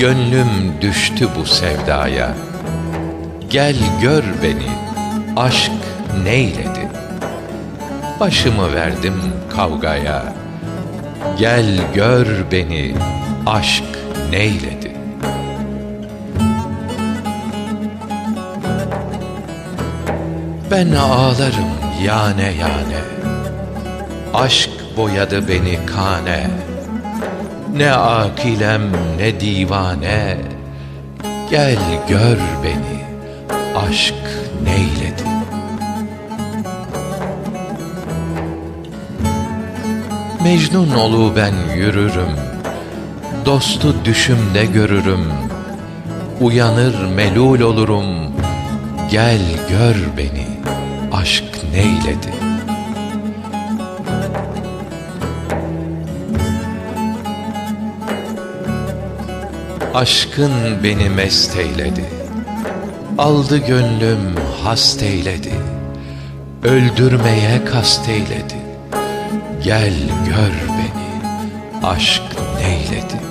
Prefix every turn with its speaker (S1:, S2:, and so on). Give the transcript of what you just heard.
S1: Gönlüm düştü bu sevdaya. Gel gör beni, aşk neyledi? Başımı verdim kavgaya. Gel gör beni, aşk neyledi? Ben ağlarım yane yane. Aşk boyadı beni kane. Ne akilem ne divane. Gel gör beni, aşk neyledi? Mecnun olu ben yürürüm. Dostu düşümde görürüm. Uyanır melul olurum. Gel gör beni, aşk neyledi? Aşkın beni mest eyledi. Aldı gönlüm hast eyledi. Öldürmeye kast eyledi. Gel gör beni, aşk neyledi?